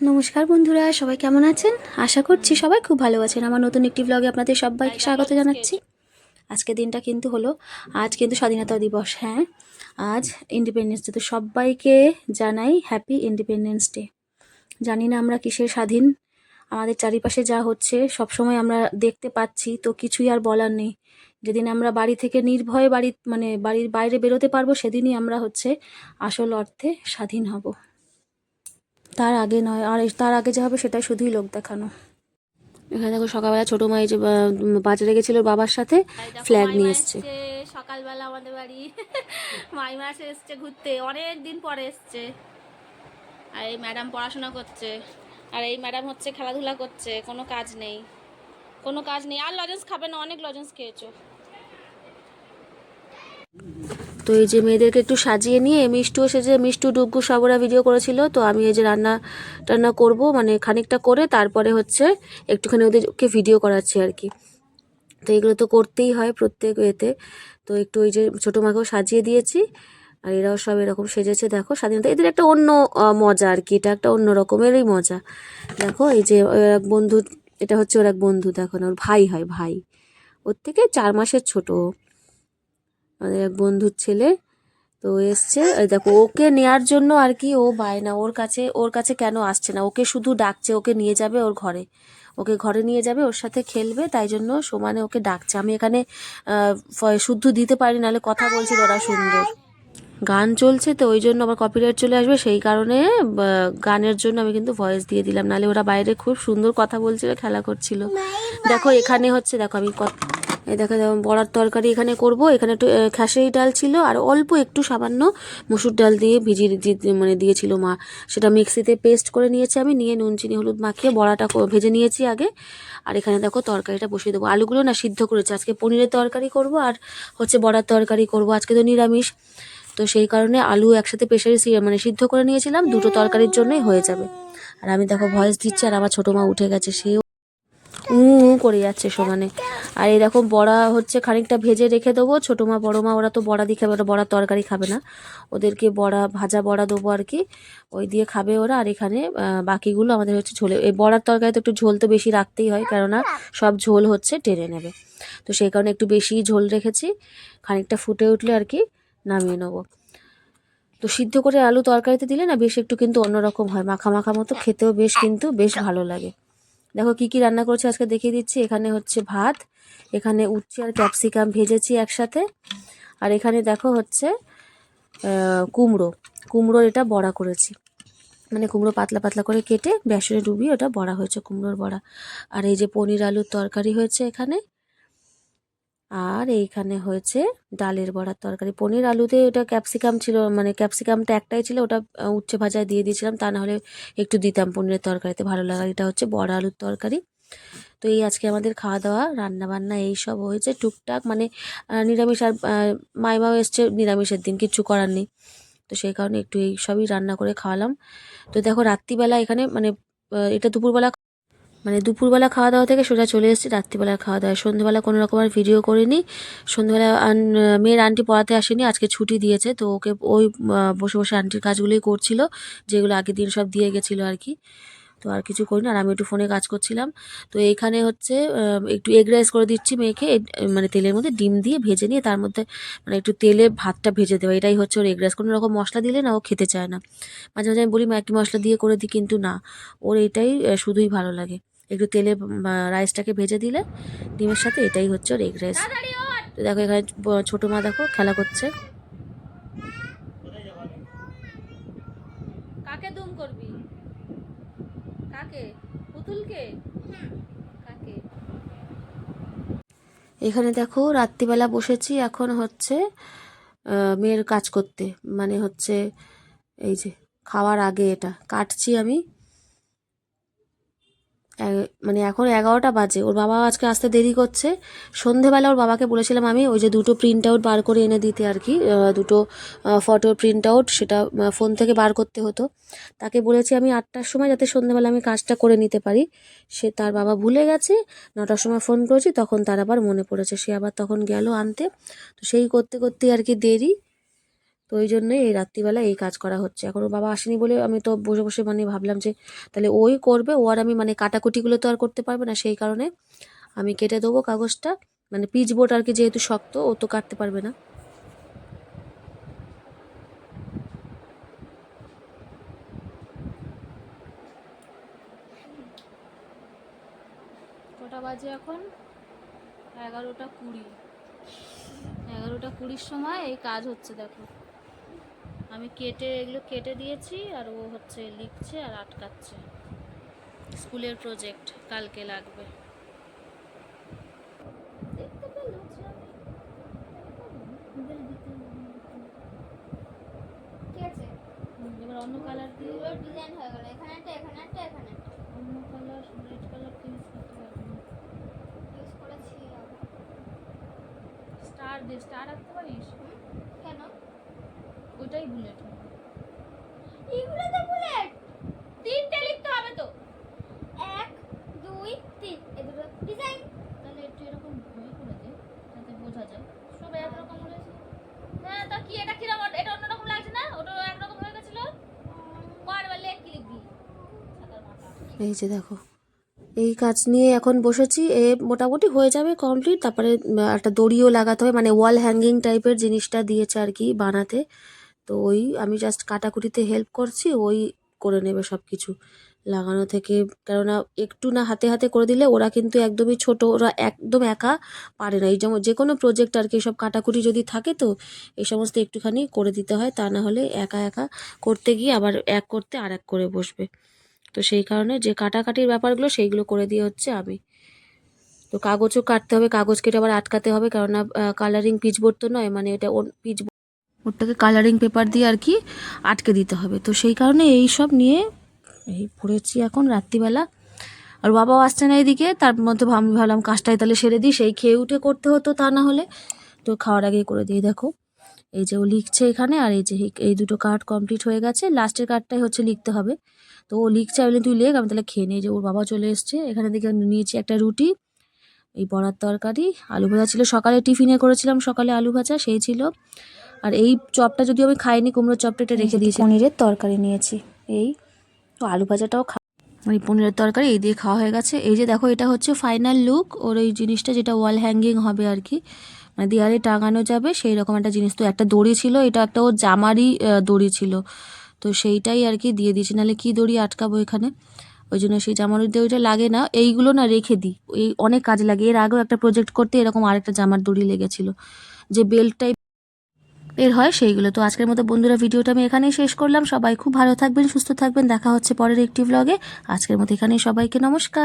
নমস্কার বন্ধুরা সবাই কেমন আছেন? আশা করছি সবাই খুব ভালো আছেন। আমার নতুন একটি ব্লগে আপনাদের সবাইকে স্বাগত জানাচ্ছি। আজকে দিনটা কিন্তু হলো আজ কিন্তু স্বাধীনতা দিবস হ্যাঁ। আজ ইন্ডিপেন্ডেন্স ডে তো সবাইকে জানাই হ্যাপি ইন্ডিপেন্ডেন্স ডে জানি না আমরা কিসের স্বাধীন আমাদের চারিপাশে যা হচ্ছে সবসময় আমরা দেখতে পাচ্ছি তো কিছুই আর বলার নেই। যেদিন আমরা বাড়ি থেকে নির্ভয়ে বাড়ি মানে বাড়ির বাইরে বেরোতে পারব সেদিনই আমরা হচ্ছে আসল অর্থে স্বাধীন হব। তার আগে নয়, আর তার আগে যা হবে সেটাই শুধুই লোক দেখানো। এখানে দেখো সকালবেলা ছোট মা এই যে বাজারে গেছিল বাবার সাথে ফ্ল্যাগ নিয়ে এসছে। সকালবেলা আমাদের বাড়ি। মাইমা এসে এসছে ঘুরতে অনেক দিন পরে এসছে। আর এই ম্যাডাম পড়াশোনা করছে, আর এই ম্যাডাম হচ্ছে খেলাধুলা করছে, কোনো কাজ নেই। কোনো কাজ নেই, আর লজেন্স খাবে না, অনেক লজেন্স খেয়েছো। তো এই যে মেয়েদেরকে একটু সাজিয়ে নিয়ে মিষ্টু এসেছে মিষ্টু ডুগ্গু সবরা ভিডিও করেছিল, তো আমি এই যে রান্না টান্না করব মানে খানিকটা করে তারপরে হচ্ছে একটুখানি ওদেরকে ভিডিও করাচ্ছি আর কি। তো এগুলো তো করতেই হয় প্রত্যেক এতে। তো একটু ওই যে ছোটো মাকেও সাজিয়ে দিয়েছি, আর এরাও সব এরকম সেজেছে, দেখো স্বাধীনতা। এদের একটা অন্য মজা আর কি, এটা একটা অন্য রকমেরই মজা। দেখো এই যে ওর এক বন্ধু, এটা হচ্ছে ওর এক বন্ধু, দেখো না, ওর ভাই হয় ভাই। ওর থেকে চার মাসের ছোট। আমাদের এক বন্ধুর ছেলে তো এসছে। দেখো, ওকে নেয়ার জন্য আর কি ও বায়না ওর কাছে ওর কাছে কেন আসছে না? ওকে শুধু ডাকছে, ওকে নিয়ে যাবে ওর ঘরে। ওকে ঘরে নিয়ে যাবে, ওর সাথে খেলবে, তাই জন্য সমানে ওকে ডাকছে। আমি এখানে শুদ্ধ দিতে পারি, নাহলে কথা বলছিল ওরা সুন্দর। গান চলছে তো ওই জন্য আবার কপিরাইট চলে আসবে, সেই কারণে গানের জন্য আমি কিন্তু ভয়েস দিয়ে দিলাম। নাহলে ওরা বাইরে খুব সুন্দর কথা বলছিল, খেলা করছিল। দেখো, এখানে হচ্ছে, দেখো আমি এই দেখো বড়ার তরকারি এখানে করব। এখানে একটু খেসারি ডাল ছিল, আর অল্প একটু সামান্য মসুর ডাল দিয়ে ভিজিয়ে মানে দিয়েছিল মা। সেটা মিক্সিতে পেস্ট করে নিয়েছি আমি, নিয়ে নুন, চিনি, হলুদ মাখিয়ে বড়াটা ভেজে নিয়েছি আগে। আর এখানে দেখো, তরকারিটা বসিয়ে দেবো। আলুগুলো না সিদ্ধ করেছে। আজকে পনিরের তরকারি করব, আর হচ্ছে বড়ার তরকারি করব। আজকে তো নিরামিষ। তো সেই কারণে আলু একসাথে প্রেশারে মানে সিদ্ধ করে নিয়েছিলাম। দুটো তরকারির জন্যই হয়ে যাবে। আর আমি দেখো ভয়েস দিচ্ছি, আর আমার ছোটো মা উঠে গেছে। সেও উ করে যাচ্ছে সমানে। আর এরকম বড়া হচ্ছে খানিকটা ভেজে রেখে দেবো। ছোটো মা, বড়ো মা, ওরা তো বড়া দিয়ে খাবে, ওরা বড়ার তরকারি খাবে না। ওদেরকে বড়া, ভাজা বড়া দেবো আর কি। ওই দিয়ে খাবে ওরা। আর এখানে বাকিগুলো আমাদের হচ্ছে ঝোলে, এই বড়ার তরকারি তো একটু ঝোল তো বেশি রাখতেই হয়, কেননা সব ঝোল হচ্ছে টেনে নেবে। তো সেই কারণে একটু বেশি ঝোল রেখেছি। খানিকটা ফুটে উঠলে আর কি নামিয়ে নেব। তো সিদ্ধ করে আলু তরকারিতে দিলে না, বেশ একটু কিন্তু অন্যরকম হয়। মাখা মাখা মতো খেতেও বেশ কিন্তু বেশ ভালো লাগে। দেখো কি কি রান্না করছি, আজকে দেখিয়ে দিচ্ছি। এখানে হচ্ছে ভাত, এখানে উচ্ছে আর ক্যাপসিকাম ভেজেছি একসাথে। আর এখানে দেখো হচ্ছে কুমড়ো। কুমড়োর এটা বড়া করেছি। মানে কুমড়ো পাতলা পাতলা করে কেটে বেসনে ডুবিয়ে ওটা বড়া হয়েছে, কুমড়োর বড়া। আর এই যে পনির আলুর তরকারি হয়েছে এখানে। আর এইখানে হয়েছে ডালের বড়ার তরকারি। পনির আলুতে ওটা ক্যাপসিকাম ছিল মানে ক্যাপসিকামটা একটাই ছিল, ওটা উচ্ছে ভাজায় দিয়ে দিয়েছিলাম, তা নাহলে একটু দিতাম পনিরের তরকারিতে, ভালো লাগার এটা হচ্ছে বড়া আলুর তরকারি। তো এই আজকে আমাদের খাওয়া দাওয়া রান্না বান্না এই সব হয়েছে টুকটাক মানে নিরামিষ আর মাইমাও এসছে নিরামিষের দিন কিচ্ছু করার নেই। তো সেই কারণে একটু এই সবই রান্না করে খাওয়ালাম। তো দেখো, রাত্রিবেলা এখানে মানে এটা দুপুরবেলা মানে দুপুরবেলা খাওয়া দাওয়া থেকে সোজা চলে এসেছি রাত্রিবেলার খাওয়া দাওয়া সন্ধ্যেবেলা কোনো রকম আর ভিডিও করিনি। সন্ধ্যেবেলা মেয়ের আন্টি পড়াতে আসেনি, আজকে ছুটি দিয়েছে, তো ওকে ওই বসে বসে আন্টির কাজগুলোই করছিল, যেগুলো আগের দিন সব দিয়ে গেছিল আর কি। তো আর কিছু করি না আর আমি একটু ফোনে কাজ করছিলাম। তো এইখানে হচ্ছে একটু এগ রাইস করে দিচ্ছি মেয়েকে মানে তেলের মধ্যে ডিম দিয়ে ভেজে নিয়ে তার মধ্যে মানে একটু তেলে ভাতটা ভেজে দেওয়া, এটাই হচ্ছে ওর এগ রাইস কোনো রকম মশলা দিলে না ও খেতে চায় না। মাঝে মাঝে আমি বলি ম্যাগি মশলা দিয়ে করে দিই, কিন্তু না। ওর এটাই শুধুই ভালো লাগে। একটু তেলে রাইসটাকে ভেজে দিলে ডিমের সাথে এটাই হচ্ছে ওর এগ রাইস তো দেখো এখানে ছোটো মা দেখো খেলা করছে। কাকে দুম করবি? কাকে? পুতুলকে? কাকে? এখানে দেখো রাত্রিবেলা বসেছি এখন হচ্ছে মেয়ের কাজ করতে। মানে হচ্ছে এই যে খাওয়ার আগে এটা। কাটছি আমি। মানে এখন এগারোটা বাজে। ওর বাবা আজকে আসতে দেরি করছে। সন্ধেবেলা ওর বাবাকে বলেছিলাম আমি ওই যে দুটো প্রিন্ট আউট বার করে এনে দিতে আর কি দুটো ফটোর প্রিন্ট আউট সেটা ফোন থেকে বার করতে হতো। তাকে বলেছি আমি আটটার সময় যাতে সন্ধেবেলা আমি কাজটা করে নিতে পারি। সে তার বাবা ভুলে গেছে, নটার সময় ফোন করেছি, তখন তার আবার মনে পড়েছে। সে আবার তখন গেল আনতে। তো সেই করতে করতে আর কি দেরি। তো ওই জন্যই এই রাত্রিবেলা এই কাজ করা হচ্ছে। এখন বাবা আসেনি বলে আমি তো বসে বসে মানে ভাবলাম যে তাহলে ওই করবে, ও আর আমি মানে কাটাকুটিগুলো তো আর করতে পারবে না সেই কারণে আমি কেটে দেবো কাগজটা। মানে পিচ বোর্ড আর কি যেহেতু শক্ত, ও তো কাটতে পারবে না। বাজে এখন? এগারোটা কুড়ি। এগারোটা কুড়ির সময় এই কাজ হচ্ছে, দেখো। আমি কেটে এগুলো কেটে দিয়েছি আর ও হচ্ছে লিখছে আর আটকাচ্ছে। স্কুলের প্রজেক্ট কালকে লাগবে। এবার অন্য কালার দিয়ে ডিজাইন হয়ে গেল। এখানে একটা এখানে একটা এখানে অন্য কালার রেড কালার ইউজ করতে পারব না। ইউজ করেছি। স্টার দে স্টার রাখতে পারিস? ওইটাই বুলেট এগুলো তো বুলেট তিনটে লিখতে হবে তো। এক, দুই, তিন। এ দুটো ডিজাইন তাহলে একটু এরকম ভয় করে দে, যাতে বোঝা যায়। সব একরকম হয়েছে। হ্যাঁ তা কি? এটা কীরকম? এটা অন্যরকম লাগছে না? ওটা একরকম হয়ে গেছিল? বারবার লেখ কি লিখবি? এই যে দেখো, এই কাজ নিয়ে এখন বসেছি। এ মোটামুটি হয়ে যাবে কমপ্লিট তারপরে একটা দড়িও লাগাতে হবে। মানে ওয়াল হ্যাঙ্গিং টাইপের জিনিসটা দিয়েছে আর কি বানাতে। তো ওই আমি জাস্ট কাটাকুটিতে হেল্প করছি, ওই করে নেবে সব কিছু লাগানো থেকে, কেননা একটু না হাতে হাতে করে দিলে ওরা কিন্তু একদমই ছোট, ওরা একদম একা পারে না। এই যেমন যে কোনো প্রজেক্ট আর কি সব কাটাকুটি যদি থাকে তো এই সমস্ত একটুখানি করে দিতে হয়, তা না হলে একা একা করতে গিয়ে আবার এক করতে আর এক করে বসবে। তো সেই কারণে যে কাটাকাটির ব্যাপারগুলো সেইগুলো করে দিয়ে হচ্ছে আমি। তো কাগজও কাটতে হবে, কাগজ কেটে আবার আটকাতে হবে, কেননা কালারিং পিচবোর্ড তো নয় মানে এটা পিচ বোর্ডটাকে কালারিং পেপার দিয়ে আর কি আটকে দিতে হবে। তো সেই কারণে এই সব নিয়ে এই পড়েছি এখন রাত্রিবেলা। আর বাবাও আসছে না এদিকে, তার মধ্যে আমি ভাবলাম কাজটাই তাহলে সেরে দিই, সেই খেয়ে উঠে করতে হতো তা না হলে। তো খাওয়ার আগেই করে দিই, দেখো। এই যে ও লিখছে এখানে, আর এই যে এই- এই দুটো কার্ড কমপ্লিট হয়ে গেছে। লাস্টের কার্ডটাই হচ্ছে লিখতে হবে। তো ও লিখছে, আমি তুই লেখ, আমি তাহলে খেয়ে নিই। যে ওর বাবা চলে এসছে। এখানে দিকে নিয়েছি একটা রুটি, এই বড়ার তরকারি, আলু ভাজা ছিল। সকালে টিফিনে করেছিলাম সকালে আলু ভাজা, সেই ছিল। আর এই চপটা যদিও আমি খাইনি কুমড়োর চপটা এটা রেখে দিয়েছি। পনিরের তরকারি নিয়েছি। এই তো আলু ভাজাটাও খা এই পনিরের তরকারি এই দিয়ে খাওয়া হয়ে গেছে। এই যে দেখো এটা হচ্ছে ফাইনাল লুক ওর এই জিনিসটা যেটা ওয়াল হ্যাঙ্গিং হবে আর কি মানে দেয়ালে টাঙানো যাবে সেই রকম একটা জিনিস। তো একটা দড়ি ছিল এটা একটা ওর জামারই দড়ি ছিল। তো সেইটাই আর কি দিয়ে দিয়েছি। নাহলে কী দড়ি আটকাবো এখানে? ওই জন্য সেই জামার দড়িটা লাগে না। এইগুলো না রেখে দিই। এই অনেক কাজে লাগে। এর আগেও একটা প্রজেক্ট করতে এরকম আরেকটা জামার দড়ি লেগেছিলো। যে বেল্ট টাইপ এর হয় সেইগুলো। তো আজকের মতো বন্ধুরা ভিডিওটা আমি এখানেই শেষ করলাম। সবাই খুব ভালো থাকবেন, সুস্থ থাকবেন। দেখা হচ্ছে পরের একটি ব্লগে আজকের মতো এখানেই সবাইকে নমস্কার।